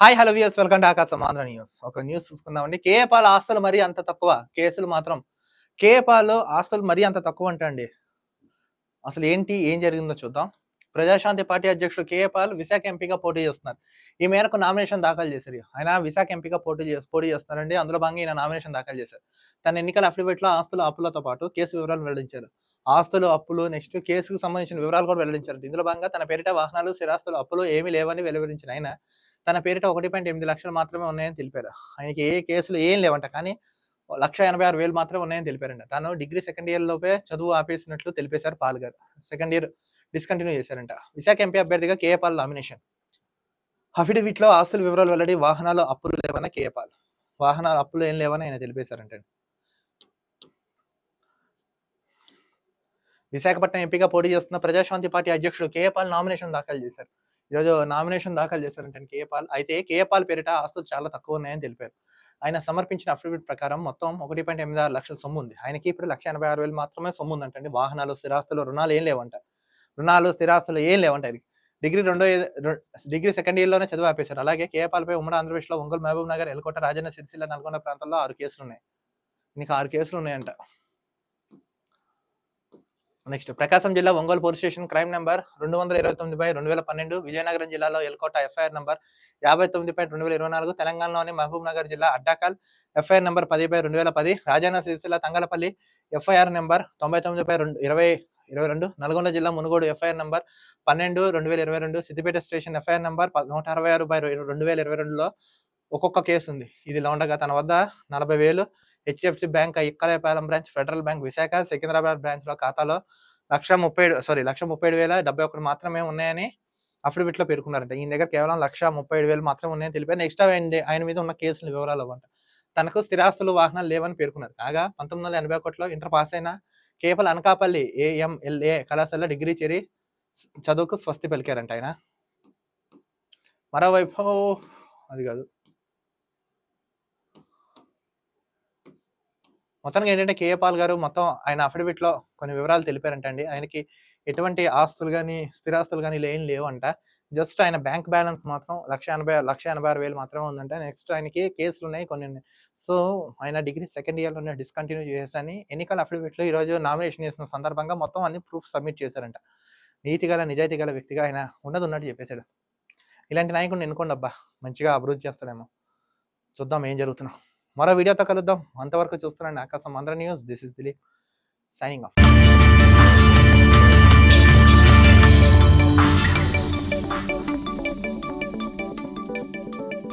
Hi hello views welcome to Aakasam Andhra news ఒక news చూసుకుందామండి. కేఏపాల్ ఆస్తులు మరీ అంత తక్కువ. కేసులు మాత్రం కేఏపాల్ ఆస్తులు మరీ అంత తక్కువ అంటండి. అసలు ఏంటి ఏం జరిగిందో చూద్దాం. ప్రజాశాంతి పార్టీ అధ్యక్షుడు కేఏపాల్ విశాఖ ఎంపీగా పోటీ చేస్తున్నారు. ఈ మేరకు నామినేషన్ దాఖలు చేశారు. ఆయన విశాఖ ఎంపీగా పోటీ పోటీ చేస్తున్నారండి. అందులో భాగంగా ఈయన నామినేషన్ దాఖలు చేశారు. తన ఎన్నికల అఫిడవిట్లో ఆస్తుల అప్పులతో పాటు కేసు వివరాలు వెల్లడించారు. ఆస్తులు అప్పులు నెక్స్ట్ కేసుకు సంబంధించిన వివరాలు కూడా వెల్లడించారు ఇందులో భాగంగా తన పేరిట వాహనాలు స్థిరాస్తులు అప్పులు ఏమీ లేవని వెలువరించిన ఆయన తన పేరిట ఒకటి పాయింట్ ఎనిమిది లక్షలు మాత్రమే ఉన్నాయని తెలిపారు. ఆయనకి ఏ కేసులు ఏం లేవంట కానీ లక్ష ఎనభై ఆరు వేలు మాత్రమే ఉన్నాయని తెలిపారంట. తాను డిగ్రీ సెకండ్ ఇయర్ లోపే చదువు ఆపేసినట్లు తెలిపేశారు Paul garu. Second year discontinue చేశారంట. విశాఖ ఎంపీ అభ్యర్థిగా కేఏ పాల్ నామినేషన్. అఫిడవిట్లో ఆస్తుల వివరాలు వెల్లడి వాహనాలు అప్పులు లేవన్న కేఏ పాల్ వాహనాలు అప్పులు ఏం లేవని ఆయన తెలిపేశారంట. విశాఖపట్నం ఎంపీగా పోటీ చేస్తున్న ప్రజాశాంతి పార్టీ అధ్యక్షుడు కేఏ పాల్ నామినేషన్ దాఖలు చేశారు. ఈరోజు నామినేషన్ దాఖలు చేశారంటే కేఏ పాల్ అయితే కేఏ పాల్ పేరిట ఆస్తులు చాలా తక్కువ ఉన్నాయని తెలిపారు. ఆయన సమర్పించిన అఫిడవిట్ ప్రకారం మొత్తం ఒకటి పాయింట్ ఎనిమిది ఆరు లక్షల సొమ్ము ఉంది. ఆయనకి ఇప్పుడు లక్ష ఎనభై ఆరు వేలు మాత్రమే సొమ్ము ఉందంటండి వాహనాలు స్థిరాస్తులు రుణాలు ఏం లేవంట. రుణాలు స్థిరాస్తులు ఏం లేవంట ఆయనకి. డిగ్రీ రెండో డిగ్రీ సెకండ్ ఇయర్లోనే చదువు ఆపేశారు. అలాగే కేఏపాల్పై ఉమ్మడి ఆంధ్రప్రదేశ్లో ఒంగోలు మహబూబ్ నగర్ ఎల్కోట రాజన్న సిరిసిల్ల నల్గొండ ప్రాంతాల్లో ఆరు కేసులు ఉన్నాయి. ఇంకా ఆరు కేసులు ఉన్నాయంట. నెక్స్ట్ ప్రకాశం జిల్లా Ongole police station crime number రెండు వందల ఇరవై తొమ్మిది బై రెండు వేల పన్నెండు విజయనగరం జిల్లాలో ఎల్కోట ఎఫ్ఐఆర్ నెంబర్ యాభై తొమ్మిది బై రెండు వేల ఇరవై నాలుగు తెలంగాణలోని మహబూబ్ నగర్ జిల్లా అడ్డాకల్. ఎఫ్ఐఆర్ నెంబర్ పది బై రెండు వేల పది రాజన్న సిరిసిల్ల తంగలపల్లి. ఎఫ్ఐఆర్ నెంబర్ తొంభై తొమ్మిది బై రెండు ఇరవై ఇరవై రెండు నల్గొండ జిల్లా మునుగోడు ఎఫ్ఐఆర్ నెంబర్ పన్నెండు రెండు వేల ఇరవై రెండు సిద్దిపేట స్టేషన్ ఎఫ్ఐఆర్ నెంబర్ నూట అరవై ఆరు బై రెండు వేల ఇరవై రెండులో ఒక్కొక్క కేసు ఉంది ఇది ఉండగా తన వద్ద నలభై వేలు. HDFC bank Ikkalepalem branch federal bank Visakha Secunderabad బ్రాంచ్లో ఖాతాలో లక్ష ముప్పై సారీ లక్ష ముప్పై వేల డెబ్బై ఒకటి మాత్రమే ఉన్నాయని అఫిడవిట్లో పేర్కొన్నారంట. ఈయన దగ్గర కేవలం లక్ష ముప్పై వేలు మాత్రమే ఉన్నాయని తెలిపారు. నెక్స్ట్ ఆయన మీద ఉన్న కేసుల వివరాలు అవ్వంట. తనకు స్థిరాస్తులు వాహనాలు లేవని పేర్కొన్నారు. కాగా పంతొమ్మిది వందల ఎనభై ఒకటిలో ఇంటర్ పాస్ అయిన కేవలం అనకాపల్లి ఏఎంఎల్ఏ కళాశాలలో డిగ్రీ చేరి చదువుకు స్వస్తి పలికారంట ఆయన. మరోవైపు అది కాదు. మొత్తానికి ఏంటంటే కేఏ పాల్ గారు మొత్తం ఆయన అఫిడవిట్లో కొన్ని వివరాలు తెలిపారంటండి. ఆయనకి ఎటువంటి ఆస్తులు కానీ స్థిరాస్తులు కానీ లేని లేవంట. జస్ట్ ఆయన బ్యాంక్ బ్యాలెన్స్ మాత్రం లక్ష ఎనభై లక్ష ఎనభై ఆరు వేలు మాత్రమే ఉందంట. నెక్స్ట్ ఆయనకి కేసులు ఉన్నాయి కొన్ని సో ఆయన డిగ్రీ సెకండ్ ఇయర్లోనే డిస్కంటిన్యూ చేశాని ఎన్నికల అఫిడవిట్లో ఈరోజు నామినేషన్ చేసిన సందర్భంగా మొత్తం అన్ని ప్రూఫ్ సబ్మిట్ చేశారంట. నీతి గల నిజాయితీ గల వ్యక్తిగా ఆయన ఉన్నది ఉన్నట్టు చెప్పేశాడు. ఇలాంటి నాయకుడిని ఎన్నుకోండి అబ్బా మంచిగా అభివృద్ధి చేస్తాడేమో. చూద్దాం ఏం జరుగుతున్నాం మరో వీడియోతో కలుద్దాం. అంతవరకు చూస్తున్నాండి Aakasam Andhra news this is Dilip signing off